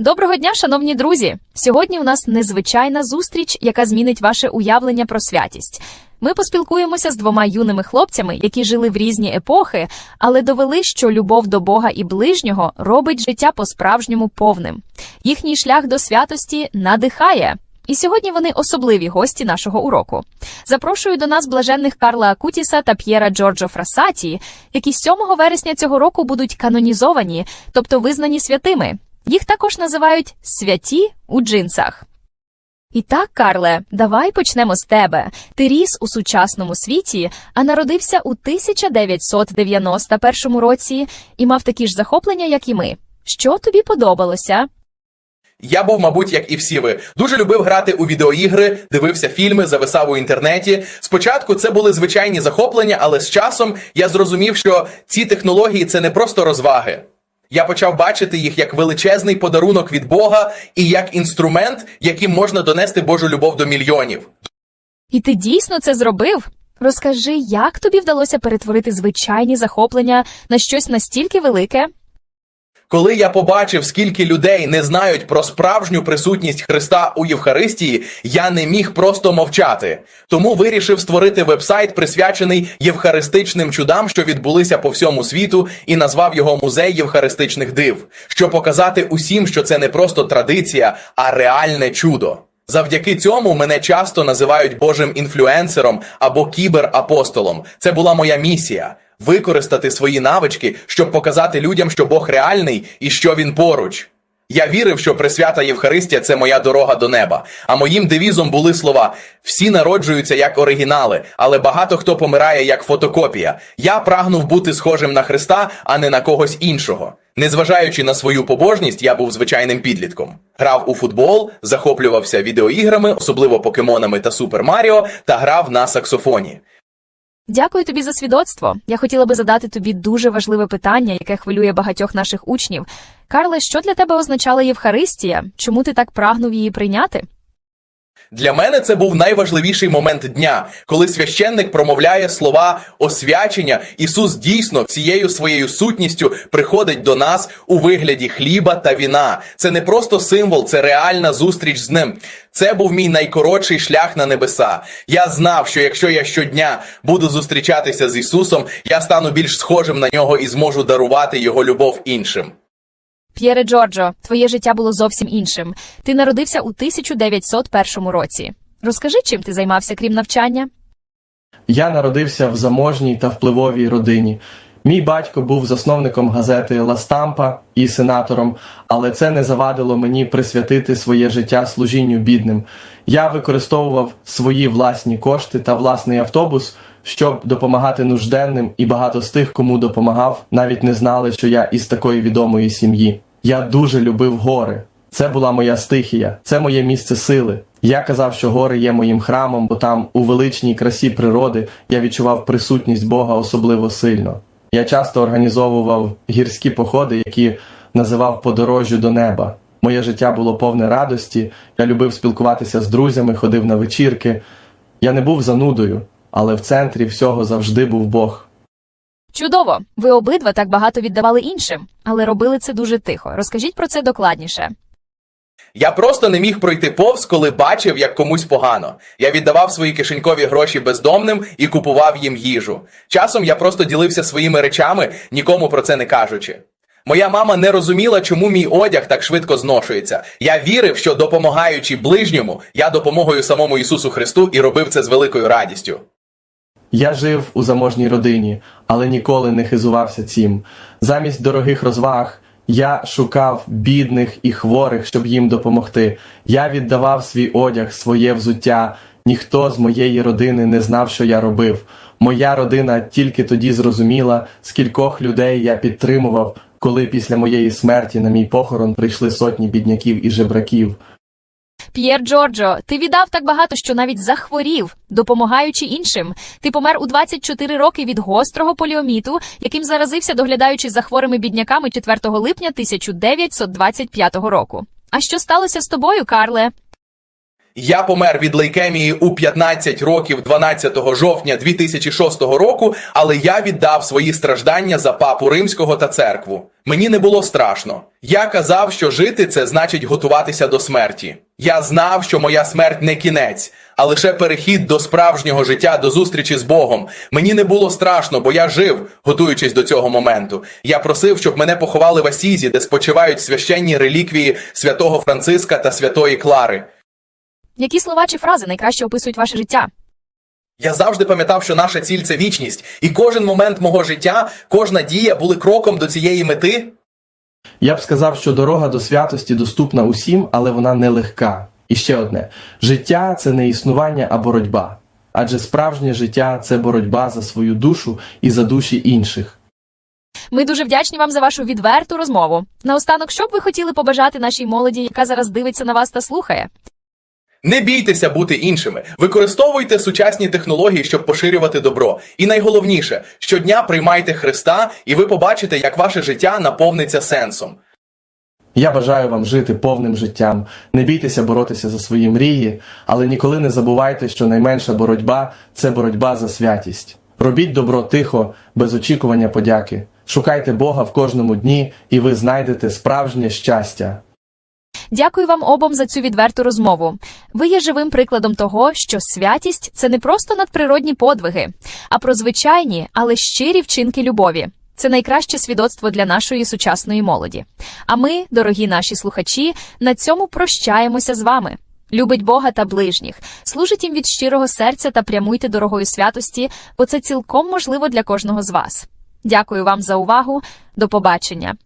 Доброго дня, шановні друзі! Сьогодні у нас незвичайна зустріч, яка змінить ваше уявлення про святість. Ми поспілкуємося з двома юними хлопцями, які жили в різні епохи, але довели, що любов до Бога і ближнього робить життя по-справжньому повним. Їхній шлях до святості надихає. І сьогодні вони особливі гості нашого уроку. Запрошую до нас блаженних Карла Акутіса та П'єра Джорджо Фрасаті, які 7 вересня цього року будуть канонізовані, тобто визнані святими. Їх також називають святі у джинсах. І так, Карле, давай почнемо з тебе. Ти ріс у сучасному світі, а народився у 1991 році і мав такі ж захоплення, як і ми. Що тобі подобалося? Я був, мабуть, як і всі ви, дуже любив грати у відеоігри, дивився фільми, зависав у інтернеті. Спочатку це були звичайні захоплення, але з часом я зрозумів, що ці технології це не просто розваги. Я почав бачити їх як величезний подарунок від Бога і як інструмент, яким можна донести Божу любов до мільйонів. І ти дійсно це зробив? Розкажи, як тобі вдалося перетворити звичайні захоплення на щось настільки велике? Коли я побачив, скільки людей не знають про справжню присутність Христа у Євхаристії, я не міг просто мовчати. Тому вирішив створити вебсайт, присвячений євхаристичним чудам, що відбулися по всьому світу, і назвав його Музей євхаристичних див, щоб показати усім, що це не просто традиція, а реальне чудо. Завдяки цьому мене часто називають Божим інфлюенсером або кіберапостолом. Це була моя місія використати свої навички, щоб показати людям, що Бог реальний і що він поруч. Я вірив, що присвята Євхаристія це моя дорога до неба. А моїм девізом були слова: всі народжуються як оригінали, але багато хто помирає як фотокопія. Я прагнув бути схожим на Христа, а не на когось іншого. Незважаючи на свою побожність, я був звичайним підлітком. Грав у футбол, захоплювався відеоіграми, особливо покемонами та Супер Маріо, та грав на саксофоні. Дякую тобі за свідоцтво. Я хотіла би задати тобі дуже важливе питання, яке хвилює багатьох наших учнів. Карле, що для тебе означала Євхаристія? Чому ти так прагнув її прийняти? Для мене це був найважливіший момент дня, коли священник промовляє слова освячення. Ісус дійсно всією своєю сутністю приходить до нас у вигляді хліба та віна. Це не просто символ, це реальна зустріч з ним. Це був мій найкоротший шлях на небеса. Я знав, що якщо я щодня буду зустрічатися з Ісусом, я стану більш схожим на нього і зможу дарувати його любов іншим. П'єре Джорджо, твоє життя було зовсім іншим. Ти народився у 1901 році. Розкажи, чим ти займався, крім навчання? Я народився в заможній та впливовій родині. Мій батько був засновником газети Ла Стампа і сенатором, але це не завадило мені присвятити своє життя служінню бідним. Я використовував свої власні кошти та власний автобус, щоб допомагати нужденним, і багато з тих, кому допомагав, навіть не знали, що я із такої відомої сім'ї. Я дуже любив гори. Це була моя стихія, це моє місце сили. Я казав, що гори є моїм храмом, бо там, у величній красі природи, я відчував присутність Бога особливо сильно. Я часто організовував гірські походи, які називав подорожжю до неба. Моє життя було повне радості, я любив спілкуватися з друзями, ходив на вечірки. Я не був занудою, але в центрі всього завжди був Бог. Чудово! Ви обидва так багато віддавали іншим, але робили це дуже тихо. Розкажіть про це докладніше. Я просто не міг пройти повз, коли бачив, як комусь погано. Я віддавав свої кишенькові гроші бездомним і купував їм їжу. Часом я просто ділився своїми речами, нікому про це не кажучи. Моя мама не розуміла, чому мій одяг так швидко зношується. Я вірив, що допомагаючи ближньому, я допомогою самому Ісусу Христу і робив це з великою радістю. Я жив у заможній родині, але ніколи не хизувався цим. Замість дорогих розваг я шукав бідних і хворих, щоб їм допомогти. Я віддавав свій одяг, своє взуття. Ніхто з моєї родини не знав, що я робив. Моя родина тільки тоді зрозуміла, скількох людей я підтримував, коли після моєї смерті на мій похорон прийшли сотні бідняків і жебраків. П'єр Джорджо, ти віддав так багато, що навіть захворів, допомагаючи іншим. Ти помер у 24 роки від гострого поліоміту, яким заразився, доглядаючи за хворими бідняками 4 липня 1925 року. А що сталося з тобою, Карле? Я помер від лейкемії у 15 років 12 жовтня 2006 року, але я віддав свої страждання за папу римського та церкву. Мені не було страшно. Я казав, що жити це значить готуватися до смерті. Я знав, що моя смерть не кінець, а лише перехід до справжнього життя, до зустрічі з Богом. Мені не було страшно, бо я жив, готуючись до цього моменту. Я просив, щоб мене поховали в Асізі, де спочивають священні реліквії святого Франциска та святої Клари. Які слова чи фрази найкраще описують ваше життя? Я завжди пам'ятав, що наша ціль це вічність, і кожен момент мого життя, кожна дія були кроком до цієї мети. Я б сказав, що дорога до святості доступна усім, але вона нелегка. І ще одне: життя це не існування, а боротьба. Адже справжнє життя це боротьба за свою душу і за душі інших. Ми дуже вдячні вам за вашу відверту розмову. Наостанок, що б ви хотіли побажати нашій молоді, яка зараз дивиться на вас та слухає? Не бійтеся бути іншими. Використовуйте сучасні технології, щоб поширювати добро. І найголовніше, щодня приймайте Христа, і ви побачите, як ваше життя наповниться сенсом. Я бажаю вам жити повним життям, не бійтеся боротися за свої мрії, але ніколи не забувайте, що найменша боротьба це боротьба за святість. Робіть добро тихо, без очікування подяки. Шукайте Бога в кожному дні, і ви знайдете справжнє щастя. Дякую вам обом за цю відверту розмову. Ви є живим прикладом того, що святість це не просто надприродні подвиги, а про звичайні, але щирі вчинки любові. Це найкраще свідоцтво для нашої сучасної молоді. А ми, дорогі наші слухачі, на цьому прощаємося з вами. Любить Бога та ближніх, служить їм від щирого серця та прямуйте дорогою святості, бо це цілком можливо для кожного з вас. Дякую вам за увагу. До побачення.